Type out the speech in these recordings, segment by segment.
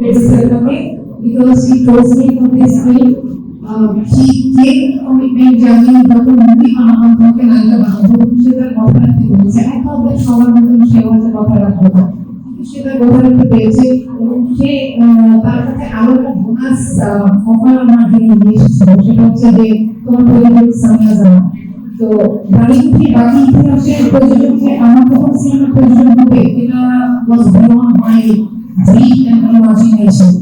Him because he chose me for this film. Uh, he gave commitment যে আমি যখন movie বানাবো তোমাকে নায়িকা বানাবো সে তার কথা রাখতে বলেছে এক হবে সবার মতন সে হয়তো কথা রাখব না কিন্তু সে তার কথা রাখতে পেরেছে এবং সে তার কাছে আরও একটা বোনাস অফার আমার জন্য নিয়ে এসেছিল সেটা হচ্ছে যে তোমার পরিবার সামিয়া জানা তো বাড়িটি বাকি ইতিহাসের প্রয়োজন যে আমার তখন সিনেমা প্রয়োজন হবে এটা was beyond my dream and imagination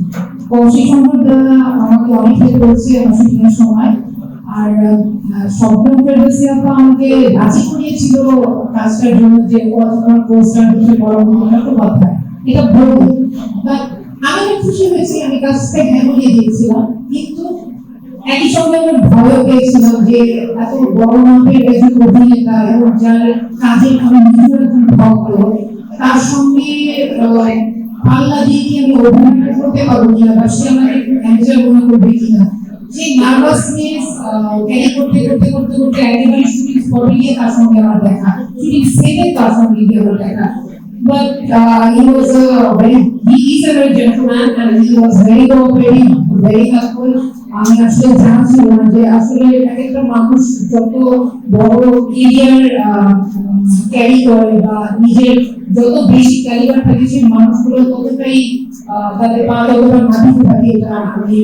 তো সেই আমাকে অনেক হেল্প করেছে আমার সময়। আর স্বপ্ন ফেরদৌসি আপা আমাকে রাজি করিয়েছিল কাজটার জন্য যে তোমার পোস্টার হচ্ছে বড় মতো কথা। এটা বলব আমি অনেক খুশি হয়েছি, আমি কাজটা হ্যাঁ বলিয়ে দিয়েছিলাম। কিন্তু একই সঙ্গে আমি ভয়ও পেয়েছিলাম যে এত বড় মাপের একজন অভিনেতা এবং যার কাজে আমি নিজের ভক্ত, তার সঙ্গে আহ, পাল্লা দিয়ে কি আমি অভিনয় করতে পারব কিনা বা সে আমাকে ম্যানেজার মনে করবে কিনা সেই নার্ভাসনেস ক্যারি করতে করতে করতে করতে একেবারে শুটিং স্পটে গিয়ে তার সঙ্গে আমার দেখা শুটিং সেটে তার সঙ্গে গিয়ে আমার দেখা But uh, he was a very, he is a very gentleman and he was very cooperative, very helpful. আমি আসলে জানছিল না যে আসলে এক একটা মানুষ যত বড় কেরিয়ার ক্যারি করে বা নিজের যত বেশি ক্যারিয়ার থাকে সেই মানুষগুলো ততটাই আহ, তাদের পা যতটা মাটিতে থাকে এটা আমি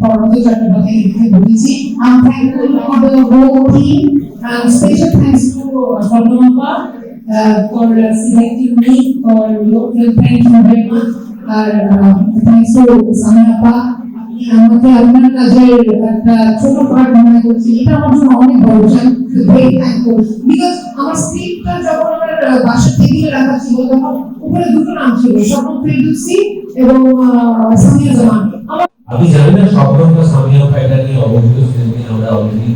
পরমত চট্টোপাধ্যায় লিখে বলেছি I'm thankful for the whole team and special thanks to Swarnamappa uh, for uh, selecting me for your film. Thank you very much. আর থ্যাংকস টু সামিয়াপা আমাকে আপনার একটা ছোট পার্ট মনে করছি, এটা আমার জন্য অনেক বড় ভেরি বিকজ আমার স্ক্রিপ্টটা যখন আমার বাসার টেবিলে রাখা ছিল, তখন উপরে দুটো নাম ছিল, স্বপ্ন এবং সামিয়া জামান। আমি জানি না স্বপ্ন বা সামিয়া ফাইটার নিয়ে অবহিত কিনা আমরা অলরেডি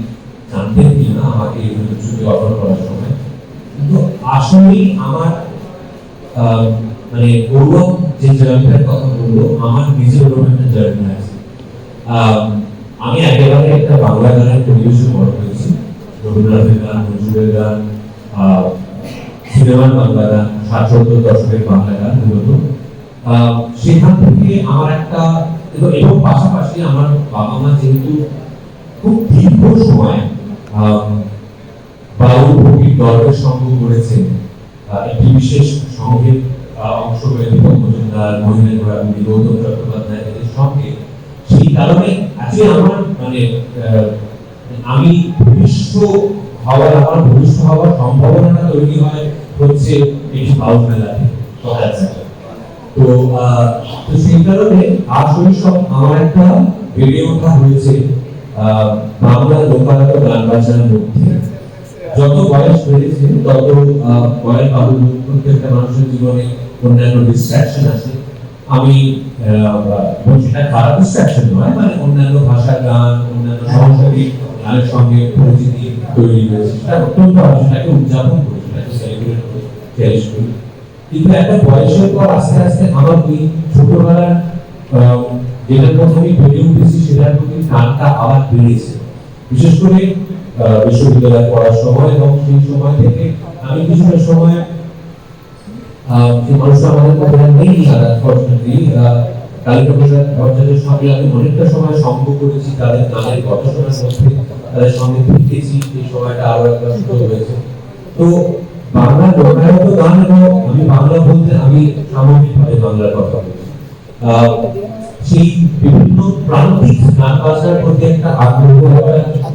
জানতেন কিনা আমাকে এই ছবি অফার করার সময়। কিন্তু আমার মানে গৌরব যে জার্নিটার কথা বলল, আমার নিজের জার্নি আছে। আমি একেবারে একটা বাংলা গানের পরিবেশে বড় হয়েছি রবীন্দ্রনাথের গান নজরুলের গান সিনেমার বাংলা গান ষাট সত্তর দশকের বাংলা গান মূলত। সেখান থেকে আমার একটা এবং- পাশাপাশি আমার বাবা মা যেহেতু খুব দীর্ঘ সময় বাউল ভক্তির দলের সঙ্গ করেছেন আহ, একটি বিশেষ সংগীত আহ, অংশ করে মজুমদার মহিমেন্দ্র রাবি গৌতম চট্টোপাধ্যায় সঙ্গে কারণে আজকে আমার মানে আমি ভূমিষ্ঠ হওয়ার, আমার ভূমিষ্ঠ হওয়ার সম্ভাবনাটা তৈরি হয় হচ্ছে এই বাউল মেলাতে তো তো সেই কারণে আসলে সব আমার একটা ওঠা হয়েছে বাংলা লোকায়ত গান বাজনার মধ্যে। যত বয়স বেড়েছে, তত বয়স বাবু প্রত্যেকটা মানুষের জীবনে অন্যান্য ডিস্ট্রাকশন আছে আমি খারাপ ডিস্ট্রাকশন নয় মানে অন্যান্য ভাষার গান, অন্যান্য সংস্কৃতি গানের সঙ্গে পরিচিতি তৈরি হয়েছে। সেটা অত্যন্ত উদযাপন করি। কিন্তু একটা বয়সের পর আস্তে আস্তে আমার ওই ছোটবেলার আমি বেড়ে উঠেছি, সেটার প্রতি টানটা আবার বেড়েছে। বিশেষ করে বিশ্ববিদ্যালয়ে পড়ার সময় এবং সেই সময় থেকে আমি কিছুটা সময় যে মানুষটা আমাদের মধ্যে নেই আনফর্চুনেটলি কালিকা প্রসাদ ভট্টাচার্যের সঙ্গে আমি অনেকটা সময় সঙ্গ করেছি, তাদের গানের গবেষণার মধ্যে, তাদের সঙ্গে থেকেছি এই সময়টা আরও একটা সুযোগ হয়েছে। তো বাংলা লোকায়ত গান আমি বাংলা বলতে আমি সামগ্রিকভাবে বাংলার কথা বলছি। সেই বিভিন্ন প্রান্তিক গান বাজনার প্রতি একটা আগ্রহ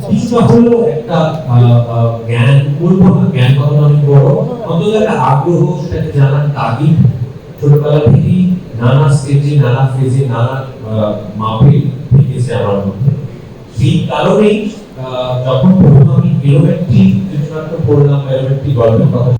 কিছুটা হলেও একটা জ্ঞান বলব না জ্ঞান কথা অনেক বড়। অন্তত আগ্রহ সেটাকে জানার তাগিদ, ছোটবেলা থেকেই নানা স্টেজে, নানা ফেজে, নানা মাপে থেকেছে আমার মধ্যে। সেই কারণেই যখন প্রথম আমি এরকম একটি করলাম পড়লাম এরকম একটি গল্পের কথা